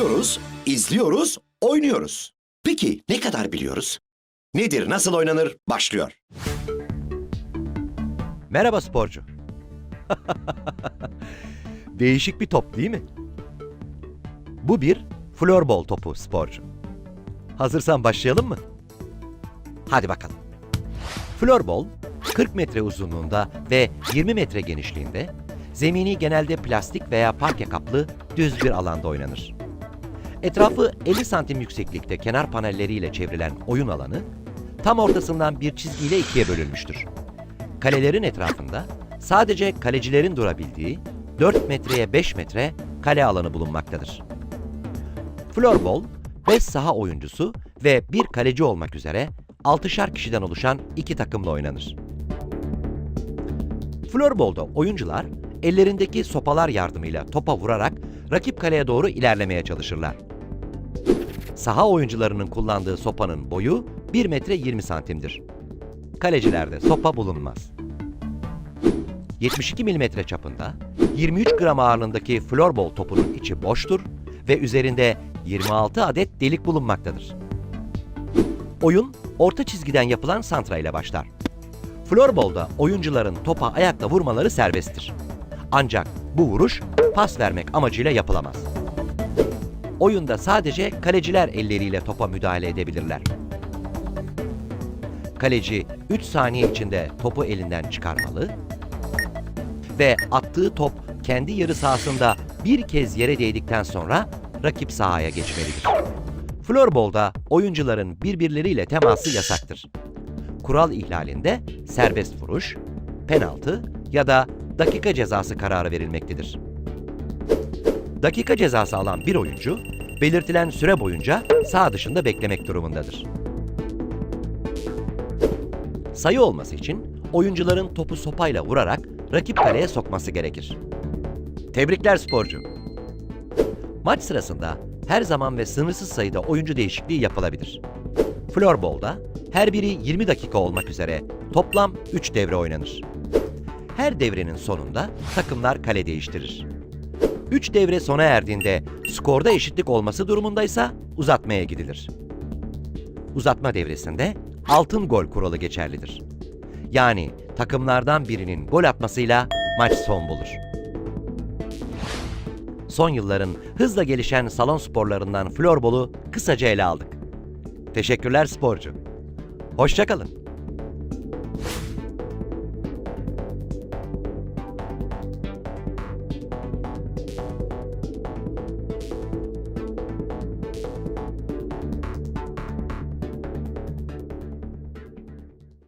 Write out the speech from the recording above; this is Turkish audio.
Biliyoruz, izliyoruz, oynuyoruz. Peki ne kadar biliyoruz? Nedir, nasıl oynanır? Başlıyor. Merhaba sporcu. Değişik bir top değil mi? Bu bir florbol topu sporcu. Hazırsan başlayalım mı? Hadi bakalım. Florbol 40 metre uzunluğunda ve 20 metre genişliğinde, zemini genelde plastik veya parke kaplı düz bir alanda oynanır. Etrafı 50 santim yükseklikte kenar panelleriyle çevrilen oyun alanı, tam ortasından bir çizgiyle ikiye bölünmüştür. Kalelerin etrafında sadece kalecilerin durabildiği 4 metreye 5 metre kale alanı bulunmaktadır. Florbol, 5 saha oyuncusu ve bir kaleci olmak üzere 6'şar kişiden oluşan iki takımla oynanır. Florbolda oyuncular ellerindeki sopalar yardımıyla topa vurarak rakip kaleye doğru ilerlemeye çalışırlar. Saha oyuncularının kullandığı sopanın boyu 1 metre 20 santimdir. Kalecilerde sopa bulunmaz. 72 mm çapında, 23 gram ağırlığındaki florbol topunun içi boştur ve üzerinde 26 adet delik bulunmaktadır. Oyun, orta çizgiden yapılan santra ile başlar. Florbolda oyuncuların topa ayakla vurmaları serbesttir. Ancak bu vuruş pas vermek amacıyla yapılamaz. Oyunda sadece kaleciler elleriyle topa müdahale edebilirler. Kaleci 3 saniye içinde topu elinden çıkarmalı ve attığı top kendi yarı sahasında bir kez yere değdikten sonra rakip sahaya geçmelidir. Florbolda oyuncuların birbirleriyle teması yasaktır. Kural ihlalinde serbest vuruş, penaltı ya da dakika cezası kararı verilmektedir. Dakika cezası alan bir oyuncu, belirtilen süre boyunca sağ dışında beklemek durumundadır. Sayı olması için oyuncuların topu sopayla vurarak rakip kaleye sokması gerekir. Tebrikler sporcu. Maç sırasında her zaman ve sınırsız sayıda oyuncu değişikliği yapılabilir. Floorball'da her biri 20 dakika olmak üzere toplam 3 devre oynanır. Her devrenin sonunda takımlar kale değiştirir. 3 devre sona erdiğinde skorda eşitlik olması durumundaysa uzatmaya gidilir. Uzatma devresinde altın gol kuralı geçerlidir. Yani takımlardan birinin gol atmasıyla maç son bulur. Son yılların hızla gelişen salon sporlarından floorbolu kısaca ele aldık. Teşekkürler sporcu. Hoşçakalın.